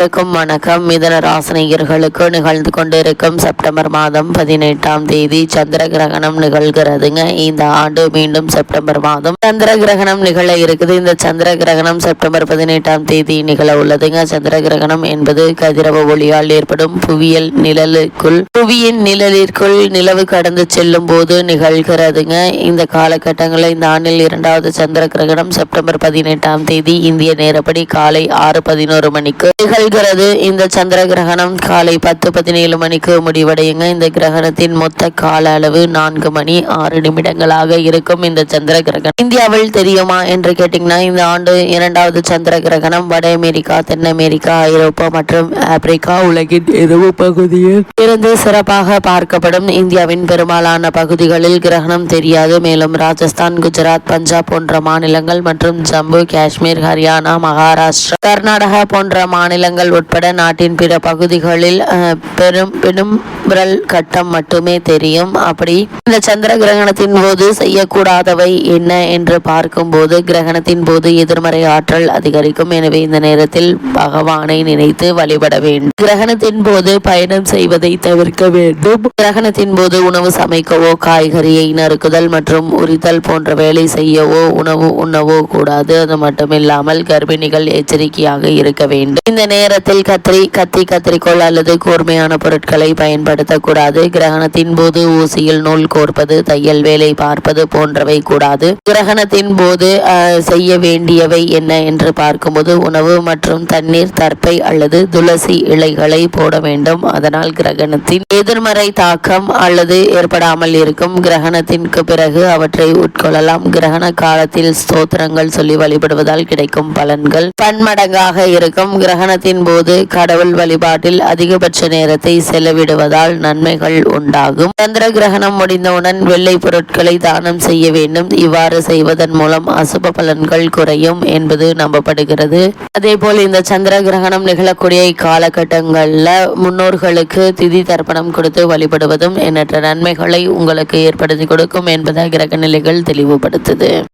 அனைவருக்கும் வணக்கம். மிதன ராசினியர்களுக்கு நிகழ்ந்து கொண்டிருக்கும் செப்டம்பர் மாதம் பதினெட்டாம் தேதி சந்திர கிரகணம் நிகழ்கிறதுங்க. இந்த ஆண்டு மீண்டும் செப்டம்பர் மாதம் சந்திர கிரகணம் நிகழ இருக்குது. இந்த சந்திர கிரகணம் செப்டம்பர் பதினெட்டாம் தேதி நிகழ உள்ளதுங்க. சந்திர கிரகணம் என்பது கதிரவ ஒளியால் ஏற்படும் புவியியல் நிழலுக்குள் புவியின் நிழலிற்குள் நிலவு கடந்து செல்லும் போது நிகழ்கிறதுங்க. இந்த காலகட்டங்களில் இந்த ஆண்டில் இரண்டாவது சந்திர கிரகணம் செப்டம்பர் பதினெட்டாம் தேதி. இந்திய நேரப்படி காலை ஆறு பதினோரு மணிக்கு நிகழ்கிறது இந்த சந்திர கிரகணம் காலை பத்து பதினேழு மணிக்கு முடிவடையுங்க. இந்த கிரகணத்தின் மொத்த கால அளவு நான்கு மணி ஆறு நிமிடங்களாக இருக்கும். இந்த சந்திர கிரகணம் இந்தியாவில் தெரியுமா என்று கேட்டீங்கன்னா இந்த ஆண்டு இரண்டாவது சந்திர கிரகணம் வட அமெரிக்கா தென் அமெரிக்கா ஐரோப்பா மற்றும் ஆப்பிரிக்கா உலகின் எதுவு பகுதியில் இருந்து சிறப்பாக பார்க்கப்படும். இந்தியாவின் பெரும்பாலான பகுதிகளில் கிரகணம் தெரியாது. மேலும் ராஜஸ்தான் குஜராத் பஞ்சாப் போன்ற மாநிலங்கள் மற்றும் ஜம்மு காஷ்மீர் ஹரியானா மகாராஷ்டிரா கர்நாடகா போன்ற மாநிலங்கள் உட்பட நாட்டின் பிற பகுதிகளில் பெரும் பெரும்புரல் கட்டம் மட்டுமே தெரியும். அப்படி இந்த சந்திர கிரகணத்தின் போது செய்யக்கூடாதவை என்ன என்று பார்க்கும்போது கிரகணத்தின் போது எதிர்மறை ஆற்றல் அதிகரிக்கும். எனவே இந்த நேரத்தில் பகவானை நினைத்து வழிபட வேண்டும். கிரகணத்தின் போது பயணம் செய்வதை தவிர்க்க வேண்டும். கிரகணத்தின் போது உணவு சமைக்கவோ காய்கறியை நறுக்குதல் மற்றும் உரித்தல் போன்ற வேலை செய்யவோ உணவு உண்ணவோ கூடாது. அது மட்டுமில்லாமல் கர்ப்பிணிகள் எச்சரிக்கையாக இருக்க வேண்டும். இந்த நேரத்தில் கத்திரி கத்தி கத்திரிக்கோள் அல்லது கூர்மையான பொருட்களை பயன்படுத்தக்கூடாது. கிரகணத்தின் போது ஊசியில் நூல் கோர்ப்பது தையல் வேலை பார்ப்பது போன்றவை கூடாது. கிரகணத்தின் போது செய்ய வேண்டியவை என்ன என்று பார்க்கும்போது உணவு மற்றும் தண்ணீர் தற்பை அல்லது துளசி இலைகளை போட வேண்டும். அதனால் கிரகணத்தின் எதிர்மறை தாக்கம் அல்லது ஏற்படாமல் இருக்கும். கிரகணத்திற்கு பிறகு அவற்றை உட்கொள்ளலாம். கிரகண காலத்தில் ஸ்தோத்திரங்கள் சொல்லி வழிபடுவதால் கிடைக்கும் பலன்கள் பன்மடங்காக இருக்கும். கிரகணத்தின் போது கடவுள் வழிபாட்டில் அதிகபட்ச நேரத்தை செலவிடுவதால் நன்மைகள் உண்டாகும். சந்திர கிரகணம் முடிந்தவுடன் வெள்ளை பொருட்களை தானம் செய்ய வேண்டும். இவ்வாறு செய்வதன் மூலம் அசுப பலன்கள் குறையும் என்பது நம்பப்படுகிறது. அதே போல் இந்த சந்திர கிரகணம் நிகழக்கூடிய இக்காலகட்டங்களில் முன்னோர்களுக்கு திதி தர்ப்பணம் கொடுத்து வழிபடுவதும் எண்ணற்ற நன்மைகளை உங்களுக்கு ஏற்படுத்தி கொடுக்கும் என்பதை கிரக நிலைகள் தெளிவுபடுத்துது.